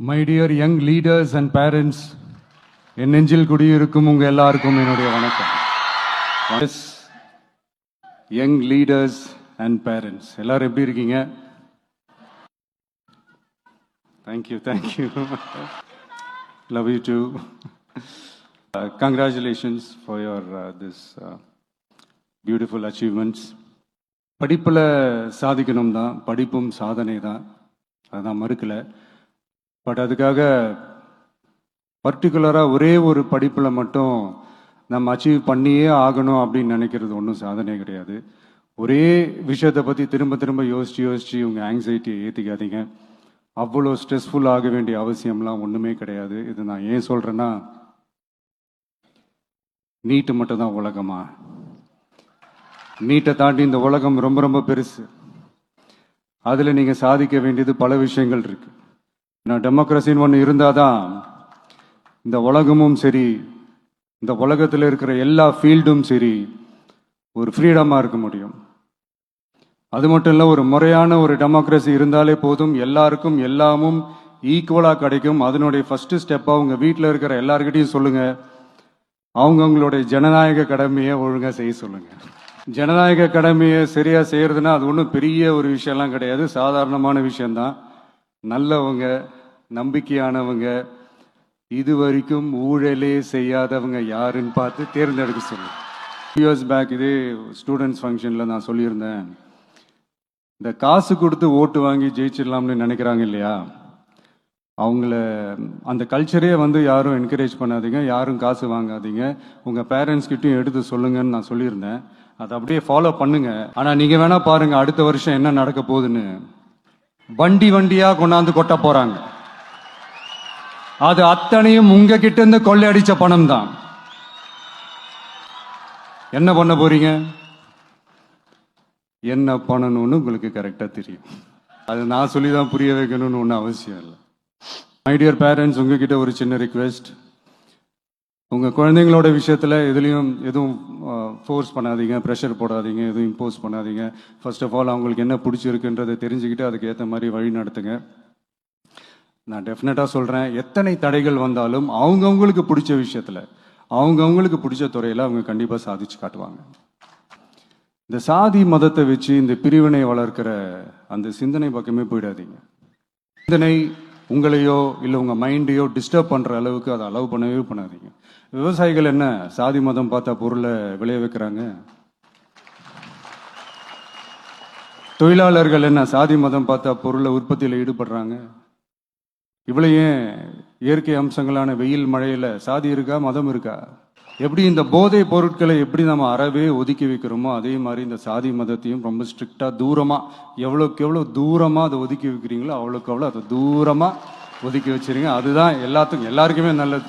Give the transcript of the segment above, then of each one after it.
My dear young leaders and parents என் நெஞ்சில் குடியிருக்கும் உங்க எல்லாருக்கும் என்னுடைய வணக்கம். யங் லீடர்ஸ் அண்ட் பேரண்ட்ஸ் எல்லாரும் எப்படி இருக்கீங்க? Thank you thank you love you too congratulations for your this beautiful achievements படிப்பில் சாதிக்கணும் தான் படிப்பும் சாதனை தான் அதுதான் மறுக்கலை. பட் அதுக்காக பர்டிகுலராக ஒரே ஒரு படிப்பில் மட்டும் நம்ம அச்சீவ் பண்ணியே ஆகணும் அப்படின்னு நினைக்கிறது ஒன்றும் சாதனை கிடையாது. ஒரே விஷயத்தை பற்றி திரும்ப திரும்ப யோசித்து யோசித்து உங்கள் ஆங்ஸைட்டியை ஏற்றிக்காதீங்க அவ்வளோ ஸ்ட்ரெஸ்ஃபுல் ஆக வேண்டிய அவசியம்லாம் ஒன்றுமே கிடையாது. இது நான் ஏன் சொல்கிறேன்னா நீட்டு மட்டும் தான் உலகமா? நீட்டை தாண்டி இந்த உலகம் ரொம்ப ரொம்ப பெருசு. அதில் நீங்கள் சாதிக்க வேண்டியது பல விஷயங்கள் இருக்குது நான் டெமோக்ரஸின்னு ஒன்று இருந்தால் தான் இந்த உலகமும் சரி இந்த உலகத்தில் இருக்கிற எல்லா ஃபீல்டும் சரி ஒரு ஃப்ரீடமாக இருக்க முடியும். அது மட்டும் இல்லை ஒரு முறையான ஒரு டெமோக்ரஸி இருந்தாலே போதும் எல்லாருக்கும் எல்லாமும் ஈக்குவலாக கிடைக்கும். அதனுடைய ஃபஸ்ட்டு ஸ்டெப்பாக உங்கள் வீட்டில் இருக்கிற எல்லாருக்கிட்டையும் சொல்லுங்கள் அவங்கவுங்களுடைய ஜனநாயக கடமையை ஒழுங்காக செய்ய சொல்லுங்கள் ஜனநாயக கடமையை சரியாக செய்கிறதுனா அது ஒன்றும் பெரிய ஒரு விஷயம்லாம் கிடையாது. சாதாரணமான விஷயம்தான். நல்லவங்க நம்பிக்கையானவங்க இது வரைக்கும் ஊழலே செய்யாதவங்க யாருன்னு பார்த்து தேர்ந்தெடுக்க சொல்லுங்கள் இயர்ஸ் பேக் இதே ஸ்டூடெண்ட்ஸ் ஃபங்க்ஷனில் நான் சொல்லியிருந்தேன். இந்த காசு கொடுத்து ஓட்டு வாங்கி ஜெயிச்சிடலாம்னு நினைக்கிறாங்க இல்லையா? அவங்கள அந்த கல்ச்சரே வந்து யாரும் என்கரேஜ் பண்ணாதீங்க யாரும் காசு வாங்காதீங்க. உங்கள் பேரண்ட்ஸ்கிட்டையும் எடுத்து சொல்லுங்கன்னு நான் சொல்லியிருந்தேன். அதை அப்படியே ஃபாலோ பண்ணுங்க. ஆனால் நீங்கள் வேணால் பாருங்கள் அடுத்த வருஷம் என்ன நடக்க போகுதுன்னு. வண்டி வண்டியா கொண்டாந்து கொட்ட போறாங்க. அது அத்தனையும் உங்ககிட்ட இருந்து கொள்ளையடிச்ச பணம் தான் என்ன பண்ண போறீங்க? என்ன பண்ணணும்னு உங்களுக்கு கரெக்டா தெரியும். அது நான் சொல்லி தான் புரிய வைக்கணும்னு ஒன்றும் அவசியம் இல்லை. மை டியர் பேரண்ட்ஸ் உங்ககிட்ட ஒரு சின்ன ரிக்வெஸ்ட் உங்கள் குழந்தைங்களோட விஷயத்தில் எதுலேயும் எதுவும் ஃபோர்ஸ் பண்ணாதீங்க ப்ரெஷர் போடாதீங்க எதுவும் இம்போஸ் பண்ணாதீங்க. ஃபர்ஸ்ட் ஆஃப் ஆல் அவங்களுக்கு என்ன பிடிச்சிருக்குன்றதை தெரிஞ்சுக்கிட்டு அதுக்கு ஏற்ற மாதிரி வழி நடத்துங்க. நான் டெஃபினட்டாக சொல்கிறேன் எத்தனை தடைகள் வந்தாலும் அவங்கவுங்களுக்கு பிடிச்ச விஷயத்தில் அவங்கவுங்களுக்கு பிடிச்ச துறையில் அவங்க கண்டிப்பாக சாதிச்சு காட்டுவாங்க. இந்த சாதி மதத்தை வச்சு இந்த பிரிவினை வளர்க்கிற அந்த சிந்தனை பக்கமே போயிடாதீங்க. சிந்தனை உங்களையோ இல்லை உங்கள் மைண்டையோ டிஸ்டர்ப் பண்ணுற அளவுக்கு அதை அலோவ் பண்ணவே பண்ணாதீங்க. விவசாயிகள் என்ன சாதி மதம் பார்த்தா பொருளை விளைய வைக்கிறாங்க? தொழிலாளர்கள் என்ன சாதி மதம் பார்த்தா பொருளை உற்பத்தியில் ஈடுபடுறாங்க? இவ்வளவு ஏன் இயற்கை அம்சங்களான வெயில் மழையில சாதி இருக்கா மதம் இருக்கா? எப்படி இந்த போதை பொருட்களை எப்படி நம்ம அறவே ஒதுக்கி வைக்கிறோமோ அதே மாதிரி இந்த சாதி மதத்தையும் ரொம்ப ஸ்ட்ரிக்டாக தூரமாக எவ்வளோக்கு எவ்வளோ தூரமாக அதை ஒதுக்கி வைக்கிறீங்களோ அவ்வளோக்கு அவ்வளோ அதை தூரமா ஒதுக்கி வச்சுருங்க. அதுதான் எல்லாத்துக்கும் எல்லாருக்குமே நல்லது.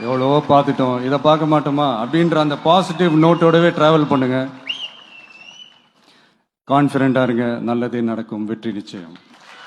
எவ்வளவோ பார்த்துட்டோம். இதை பார்க்க மாட்டோமா? அப்படின்ற அந்த பாசிட்டிவ் நோட்டோடவே டிராவல் பண்ணுங்க. கான்ஃபிடென்ட்டாக இருங்க. நல்லதே நடக்கும். வெற்றி நிச்சயம்.